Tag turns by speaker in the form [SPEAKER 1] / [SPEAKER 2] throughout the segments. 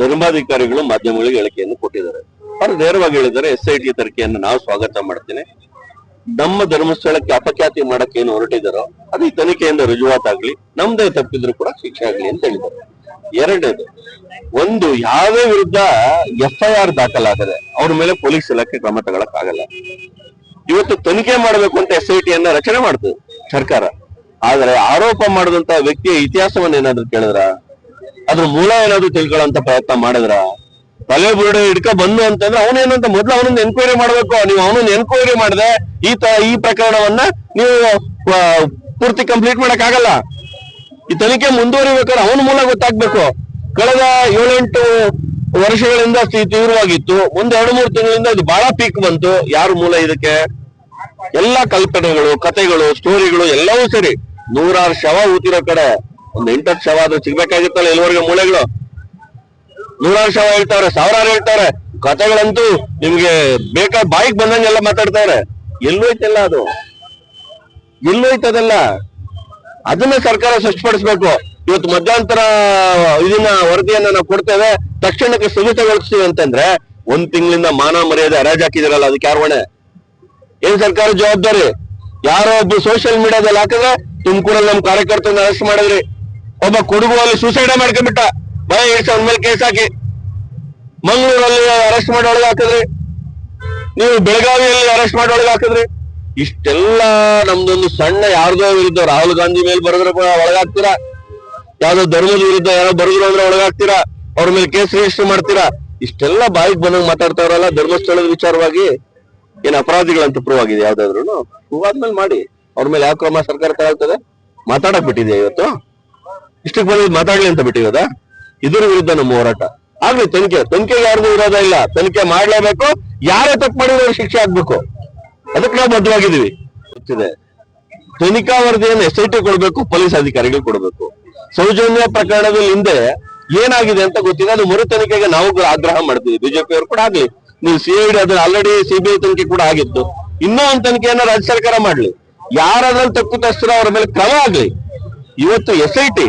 [SPEAKER 1] ಧರ್ಮಾಧಿಕಾರಿಗಳು ಮಾಧ್ಯಮಗಳಿಗೆ ಹೇಳಿಕೆಯನ್ನು ಕೊಟ್ಟಿದ್ದಾರೆ. ಅವರು ನೇರವಾಗಿ ಹೇಳಿದ್ದಾರೆ ಎಸ್ ಐ ಟಿ ನಾವು ಸ್ವಾಗತ ಮಾಡ್ತೇನೆ. ನಮ್ಮ ಧರ್ಮಸ್ಥಳಕ್ಕೆ ಅಪಖ್ಯಾತಿ ಮಾಡಕ್ಕೆ ಏನು ಹೊರಟಿದಾರೋ, ಅದು ಈ ತನಿಖೆಯಿಂದ ರುಜುವಾತಾಗ್ಲಿ ನಮ್ದೇ ತಪ್ಪಿದ್ರು ಕೂಡ ಶಿಕ್ಷೆ ಆಗ್ಲಿ ಅಂತ ಹೇಳಿದ್ದಾರೆ. ಎರಡನೇದು, ಒಂದು ಯಾವೇ ವಿರುದ್ಧ ಎಫ್ ಐ ಆರ್ ದಾಖಲಾಗದೆ ಅವ್ರ ಮೇಲೆ ಪೊಲೀಸ್ ಇಲಾಖೆ ಕ್ರಮ ತಗೊಳಕ್ ಆಗಲ್ಲ ಇವತ್ತು ತನಿಖೆ ಮಾಡಬೇಕು ಅಂತ ಎಸ್ ಐ ಟಿ ಅನ್ನ ರಚನೆ ಮಾಡ್ತದೆ ಸರ್ಕಾರ. ಆದ್ರೆ ಆರೋಪ ಮಾಡಿದಂತ ವ್ಯಕ್ತಿಯ ಇತಿಹಾಸವನ್ನ ಏನಾದ್ರು ಕೇಳಿದ್ರ? ಅದ್ರ ಮೂಲ ಏನಾದ್ರು ತಿಳ್ಕೊಳ್ಳೋಂತ ಪ್ರಯತ್ನ ಮಾಡಿದ್ರ? ತಲೆ ಬುರುಡೆ ಹಿಡ್ಕ ಬಂದು ಅಂತಂದ್ರೆ ಅವನೇನಂತ ಮೊದ್ಲು ಅವನನ್ನ ಎನ್ಕ್ವೈರಿ ಮಾಡ್ಬೇಕು. ನೀವು ಅವನನ್ನ ಎನ್ಕ್ವೈರಿ ಮಾಡದೆ ಈ ತ, ಈ ಪ್ರಕರಣವನ್ನ ನೀವು ಪೂರ್ತಿ ಕಂಪ್ಲೀಟ್ ಮಾಡಕ್ ಆಗಲ್ಲ ಈ ತನಿಖೆ ಮುಂದುವರಿಬೇಕಾದ್ರೆ ಅವನ ಮೂಲ ಗೊತ್ತಾಗ್ಬೇಕು. ಕಳೆದ ಏಳೆಂಟು ವರ್ಷಗಳಿಂದ ಸ್ಥಿತಿ ತೀವ್ರವಾಗಿತ್ತು. ಒಂದ್ ಎರಡು ಮೂರು ತಿಂಗಳಿಂದ ಅದು ಬಹಳ ಪೀಕ್ ಬಂತು. ಯಾರು ಮೂಲ ಇದಕ್ಕೆ? ಎಲ್ಲಾ ಕಲ್ಪನೆಗಳು ಕತೆಗಳು ಸ್ಟೋರಿಗಳು ಎಲ್ಲವೂ ಸರಿ. ನೂರಾರು ಶವ ಊತಿರೋ ಕಡೆ, ಒಂದ್ ಎಂಟತ್ತು ಶವ ಅದು ಸಿಗ್ಬೇಕಾಗಿತ್ತಲ್ಲ ಎಲ್ಲವರೆಗೆ ಮೂಳೆಗಳು? ನೂರಾರು ಶವ ಹೇಳ್ತಾವ್ರೆ, ಸಾವಿರಾರು ಹೇಳ್ತಾರೆ ಕತೆಗಳಂತೂ ನಿಮ್ಗೆ ಬೇಕಾ ಬಾಯಿಗೆ ಬಂದಂಗೆಲ್ಲ ಮಾತಾಡ್ತಾವ್ರೆ. ಎಲ್ಲೋಯ್ತಲ್ಲ ಅದು? ಎಲ್ಲೋಯ್ತದೆಲ್ಲ? ಅದನ್ನ ಸರ್ಕಾರ ಸ್ಪಷ್ಟಪಡಿಸ್ಬೇಕು ಇವತ್ತು ಮಧ್ಯಾಂತರ ಇದನ್ನ ವರದಿಯನ್ನ ನಾವು ಕೊಡ್ತೇವೆ, ತಕ್ಷಣಕ್ಕೆ ಸ್ಥಗಿತಗೊಳಿಸ್ತೀವಿ ಅಂತಂದ್ರೆ, ಒಂದ್ ತಿಂಗಳಿಂದ ಮಾನ ಮರ್ಯಾದೆ ಅರಾಜ್ ಹಾಕಿದಿರಲ್ಲ ಅದಕ್ಕೆ ಯಾರು ಹೊಣೆ ಏನ್ ಸರ್ಕಾರ ಜವಾಬ್ದಾರಿ? ಯಾರೋ ಒಬ್ರು ಸೋಷಿಯಲ್ ಮೀಡಿಯಾದಲ್ಲಿ ಹಾಕಿದ್ರೆ ತುಮಕೂರಲ್ಲಿ ನಮ್ ಕಾರ್ಯಕರ್ತನ ಅರೆಸ್ಟ್ ಮಾಡಿದ್ರಿ. ಒಬ್ಬ ಕೊಡಗು ಅಲ್ಲಿ ಸೂಸೈಡ್ ಮಾಡ್ಕೊಂಡ್ಬಿಟ್ಟ. ಭಯ ಎಷ್ಟು ಅವ್ನ ಮೇಲೆ ಕೇಸ್ ಹಾಕಿ. ಮಂಗಳೂರಲ್ಲಿ ಅರೆಸ್ಟ್ ಮಾಡಿ ಹಾಕಿದ್ರಿ. ನೀವು ಬೆಳಗಾವಿಯಲ್ಲಿ ಅರೆಸ್ಟ್ ಮಾಡಿ ಒಳಗೆ ಹಾಕಿದ್ರಿ. ಇಷ್ಟೆಲ್ಲ ನಮ್ದೊಂದು ಸಣ್ಣ ಯಾರ್ದೋ ವಿರುದ್ಧ ರಾಹುಲ್ ಗಾಂಧಿ ಮೇಲೆ ಬರೆದ್ರೆ ಒಳಗಾಗ್ತೀರಾ? ಯಾವ್ದೋ ಧರ್ಮದ ವಿರುದ್ಧ ಯಾರೋ ಬರೆದ್ರು ಅಂದ್ರೆ ಒಳಗಾಗ್ತೀರಾ? ಅವ್ರ ಮೇಲೆ ಕೇಸ್ ರಿಜಿಸ್ಟರ್ ಮಾಡ್ತೀರಾ? ಇಷ್ಟೆಲ್ಲ ಬಾಯಿಗೆ ಬಂದಂಗ್ ಮಾತಾಡ್ತಾವ್ರಲ್ಲ ಧರ್ಮಸ್ಥಳದ ವಿಚಾರವಾಗಿ. ಏನ್ ಅಪರಾಧಿಗಳಂತ ಪ್ರೂವ್ ಆಗಿದೆ ಯಾವ್ದಾದ್ರು ಪ್ರೂವ್ ಆದ್ಮೇಲೆ ಮಾಡಿ. ಅವ್ರ ಮೇಲೆ ಯಾವ ಕ್ರಮ ಸರ್ಕಾರ ತಗೊಳ್ತದೆ. ಮಾತಾಡಕ್ ಬಿಟ್ಟಿದೆ ಇವತ್ತು? ಇಷ್ಟಕ್ಕೆ ಬಂದಿದ್ದು ಮಾತಾಡ್ಲಿ ಅಂತ ಬಿಟ್ಟಿರೋದ ಇದ್ರ ವಿರುದ್ಧ ನಮ್ಮ ಹೋರಾಟ. ಆಗ್ಲಿ ತನಿಖೆ. ತನಿಖೆಗೆ ಯಾರ್ದು ವಿರೋಧ ಇಲ್ಲ. ತನಿಖೆ ಮಾಡ್ಲೇಬೇಕು. ಯಾರೇ ತಪ್ಪು ಮಾಡಿದ್ರು ಶಿಕ್ಷೆ ಆಗ್ಬೇಕು. ಅದಕ್ಕೆ ನಾವು ಬದ್ಧವಾಗಿದ್ದೀವಿ. ಗೊತ್ತಿದೆ. ತನಿಖಾ ವರದಿಯನ್ನು ಎಸ್ ಐ ಟಿ ಕೊಡಬೇಕು, ಪೊಲೀಸ್ ಅಧಿಕಾರಿಗಳು ಕೊಡಬೇಕು. ಸೌಜನ್ಯ ಪ್ರಕರಣದಲ್ಲಿ ಹಿಂದೆ ಏನಾಗಿದೆ ಅಂತ ಗೊತ್ತಿದೆ. ಅದು ಮರು ತನಿಖೆಗೆ ನಾವು ಆಗ್ರಹ ಮಾಡ್ತೀವಿ. ಬಿಜೆಪಿಯವರು ಕೂಡ ಆಗ್ಲಿ. ನೀವು ಸಿಐಡಿ ಅದ್ರ ಆಲ್ರೆಡಿ ಸಿಬಿಐ ತನಿಖೆ ಕೂಡ ಆಗಿತ್ತು. ಇನ್ನೂ ಒಂದು ತನಿಖೆಯನ್ನು ರಾಜ್ಯ ಸರ್ಕಾರ ಮಾಡ್ಲಿ. ಯಾರಾದ್ರಲ್ಲಿ ತಸ್ತರ ಅವರ ಮೇಲೆ ಕ್ರಮ ಆಗ್ಲಿ. ಇವತ್ತು ಎಸ್ ಐ ಟಿ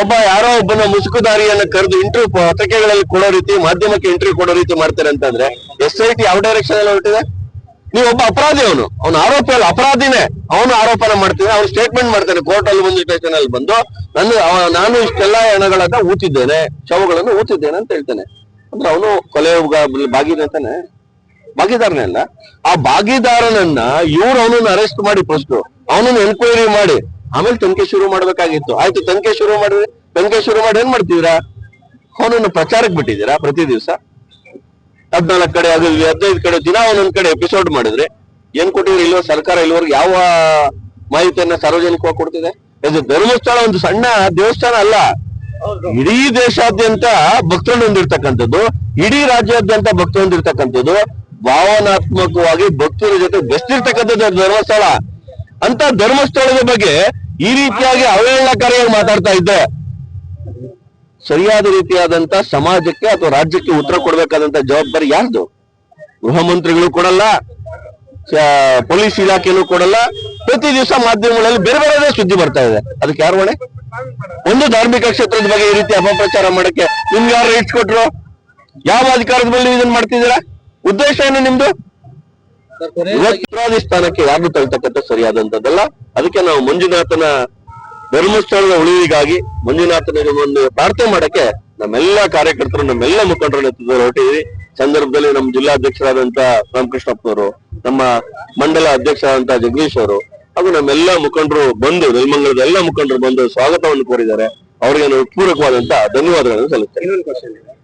[SPEAKER 1] ಒಬ್ಬ ಯಾರೋ ಒಬ್ಬನ ಮುಸುಕುದಾರಿಯನ್ನ ಕರೆದು ಇಂಟರ್ವ್ಯೂ ಪತ್ರಿಕೆಗಳಲ್ಲಿ ಕೊಡೋ ರೀತಿ, ಮಾಧ್ಯಮಕ್ಕೆ ಇಂಟರ್ವ್ಯೂ ಕೊಡೋ ರೀತಿ ಮಾಡ್ತಾರೆ ಅಂತಂದ್ರೆ ಎಸ್ ಐ ಟಿ ಯಾವ ಡೈರೆಕ್ಷನ್ ಅಲ್ಲಿ ಹೊರಟಿದೆ? ನೀವು ಒಬ್ಬ ಅಪರಾಧಿ ಅವನು. ಅವನ ಆರೋಪಿ ಅಲ್ಲ, ಅಪರಾಧಿನೇ. ಅವನು ಆರೋಪನ ಮಾಡ್ತಾನೆ, ಅವ್ನು ಸ್ಟೇಟ್ಮೆಂಟ್ ಮಾಡ್ತಾನೆ. ಕೋರ್ಟ್ ಅಲ್ಲಿ ಬಂದು ಸ್ಟೇಷನ್ ಅಲ್ಲಿ ಬಂದು, ನನ್ನ ನಾನು ಇಷ್ಟೆಲ್ಲ ಹೆಣಗಳನ್ನ ಊತಿದ್ದೇನೆ, ಶವಗಳನ್ನು ಊತಿದ್ದೇನೆ ಅಂತ ಹೇಳ್ತಾನೆ. ಅಂದ್ರೆ ಅವನು ಕೊಲೆ ಅಂತಾನೆ. ಭಾಗಿದಾರನೇ ಅಲ್ಲ. ಆ ಭಾಗಿದಾರನನ್ನ ಇವ್ರು ಅವನನ್ನ ಅರೆಸ್ಟ್ ಮಾಡಿ ಫಸ್ಟ್ ಅವನನ್ನ ಎನ್ಕ್ವೈರಿ ಮಾಡಿ. ಆಮೇಲೆ ತನಿಖೆ ಶುರು ಮಾಡ್ಬೇಕಾಗಿತ್ತು. ಆಯ್ತು, ತನಿಖೆ ಶುರು ಮಾಡಿದ್ರೆ, ತನಿಖೆ ಶುರು ಮಾಡಿ ಏನ್ ಮಾಡ್ತಿದಿರಾ ಅವನನ್ನ ಪ್ರಚಾರಕ್ಕೆ ಬಿಟ್ಟಿದ್ದೀರಾ ಪ್ರತಿ ದಿವಸ? ಹದ್ನಾಲ್ಕು ಕಡೆ, ಅದು ಹದಿನೈದು ಕಡೆ, ದಿನ ಒಂದೊಂದ್ ಕಡೆ ಎಪಿಸೋಡ್ ಮಾಡಿದ್ರೆ ಏನ್ ಕೊಟ್ಟಿದ್ರೆ? ಇಲ್ವೋ ಸರ್ಕಾರ ಇಲ್ಲಿವರೆಗೆ ಯಾವ ಮಾಹಿತಿಯನ್ನ ಸಾರ್ವಜನಿಕವಾಗಿ ಕೊಡ್ತಿದೆ? ಇದು ಧರ್ಮಸ್ಥಳ ಒಂದು ಸಣ್ಣ ದೇವಸ್ಥಾನ ಅಲ್ಲ. ಇಡೀ ದೇಶಾದ್ಯಂತ ಭಕ್ತರು ಹೊಂದಿರ್ತಕ್ಕಂಥದ್ದು, ಇಡೀ ರಾಜ್ಯಾದ್ಯಂತ ಭಕ್ತರು ಹೊಂದಿರ್ತಕ್ಕಂಥದ್ದು, ಭಾವನಾತ್ಮಕವಾಗಿ ಭಕ್ತರ ಜೊತೆ ಬೆಸ್ತಿರ್ತಕ್ಕಂಥದ್ದು ಧರ್ಮಸ್ಥಳ. ಅಂತ ಧರ್ಮಸ್ಥಳದ ಬಗ್ಗೆ ಈ ರೀತಿಯಾಗಿ ಅವಹೇಳನಕಾರಿಯಾಗಿ ಮಾತಾಡ್ತಾ ಇದ್ದೆ. ಸರಿಯಾದ ರೀತಿಯಾದಂತ ಸಮಾಜಕ್ಕೆ ಅಥವಾ ರಾಜ್ಯಕ್ಕೆ ಉತ್ತರ ಕೊಡ್ಬೇಕಾದಂತ ಜವಾಬ್ದಾರಿ ಯಾರ್ದು? ಗೃಹ ಮಂತ್ರಿಗಳು ಕೊಡಲ್ಲ. ಪೊಲೀಸ್ ಇಲಾಖೆಯಲ್ಲೂ ಕೊಡಲ್ಲ, ಪ್ರತಿ ದಿವಸ ಮಾಧ್ಯಮಗಳಲ್ಲಿ ಬೇರೆ ಬೇರೆ ಸುದ್ದಿ ಬರ್ತಾ ಇದೆ. ಅದಕ್ಕೆ ಯಾರು ಹೊಣೆ? ಒಂದು ಧಾರ್ಮಿಕ ಕ್ಷೇತ್ರದ ಬಗ್ಗೆ ಈ ರೀತಿ ಅಪಪ್ರಚಾರ ಮಾಡಕ್ಕೆ ನಿಮ್ಗೆ ಯಾರು ರೈಟ್ಸ್ ಕೊಟ್ರು? ಯಾವ ಅಧಿಕಾರದ ಮೇಲೆ ಇದನ್ನ ಮಾಡ್ತಿದ್ದೀರಾ? ಉದ್ದೇಶ ಏನು ನಿಮ್ದು? ಸ್ಥಾನಕ್ಕೆ ಯಾರು ತಳ್ತಕ್ಕಂಥ ಸರಿಯಾದಂತದ್ದಲ್ಲ ಅದಕ್ಕೆ ನಾವು ಮಂಜುನಾಥನ ಧರ್ಮಸ್ಥಳದ ಉಳಿವಿಗಾಗಿ ಮಂಜುನಾಥನಿಗೆ ಒಂದು ಪ್ರಾರ್ಥನೆ ಮಾಡಕ್ಕೆ ನಮ್ಮೆಲ್ಲ ಕಾರ್ಯಕರ್ತರು, ನಮ್ಮೆಲ್ಲ ಮುಖಂಡರ ನೇತೃತ್ವದಲ್ಲಿ ಹೊರಟಿದ್ವಿ ಸಂದರ್ಭದಲ್ಲಿ ನಮ್ಮ ಜಿಲ್ಲಾಧ್ಯಕ್ಷರಾದಂತ ರಾಮಕೃಷ್ಣಪ್ಪನವರು, ನಮ್ಮ ಮಂಡಲ ಅಧ್ಯಕ್ಷರಾದಂತ ಜಗದೀಶ್ ಅವರು, ಹಾಗೂ ನಮ್ಮೆಲ್ಲ ಮುಖಂಡರು ಬಂದು, ನೆಲಮಂಗಲದ ಎಲ್ಲ ಮುಖಂಡರು ಬಂದು ಸ್ವಾಗತವನ್ನು ಕೋರಿದ್ದಾರೆ. ಅವರಿಗೆ ನಾನು ಪೂರಕವಾದಂತ ಧನ್ಯವಾದಗಳನ್ನು ಸಲ್ಲಿಸ್ತೇನೆ.